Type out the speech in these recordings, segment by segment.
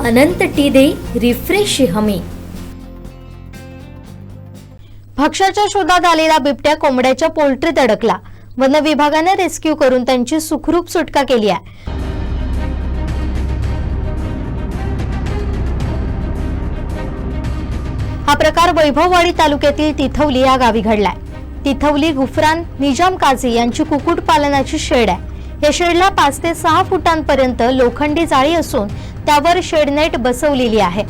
अनंत T दे refresh हमी. भक्ष्याच्या शोधात आलेला बिबट्या कोंबड्याच्या पोल्ट्रीत अडकला. वन विभागाने रेस्क्यू करून त्यांची सुखरूप सुटका केली आहे. हा प्रकार वैभववाडी तालुक्यातील तिथवली या गावी घडलाय. तिथवली गुफरान निजाम काझी यांची कुक्कुट पालनाची शेड आहे. या शेडला पाच ते सहा फुटांपर्यंत लोखंडी जाळी असून त्यावर शेडनेट बसवलेली आहे.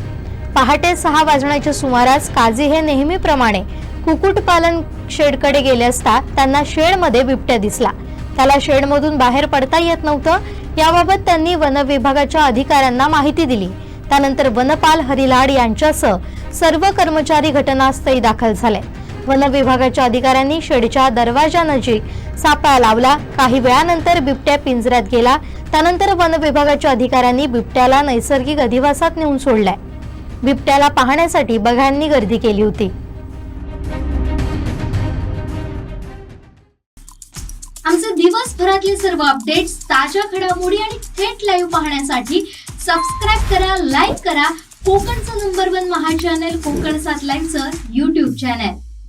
पहाटे सहा वाजण्याच्या सुमारास काझी हे नेहमीप्रमाणे कुक्कुटपालन शेडकडे गेले असता त्यांना शेडमध्ये बिबट्या दिसला. त्याला शेडमधून बाहेर पडता येत नव्हतं. याबाबत त्यांनी वन विभागाच्या अधिकाऱ्यांना माहिती दिली. त्यानंतर वनपाल हरिलाड यांच्यासह सर्व कर्मचारी घटनास्थळी दाखल झाले. वन विभागाच्या अधिकाऱ्यांनी शेडच्या दरवाजानजीक सापळा लावला. काही वेळानंतर बिबट्या पिंजऱ्यात गेला. त्यानंतर वन विभागाच्या अधिकाऱ्यांनी बिबट्याला नैसर्गिक अधिवासात नेऊन सोडलाय. बिबट्याला पाहण्यासाठी बघ्यांनी गर्दी केली होती. आमचे दिवसभरातले सर्व अपडेट्स ताज्या घडामोडी आणि थेट लाईव्ह पाहण्यासाठी सबस्क्राईब करा लाईक करा. कोकणचं नंबर वन महा चॅनल कोकण सात लाईव्हचं युट्यूब चॅनल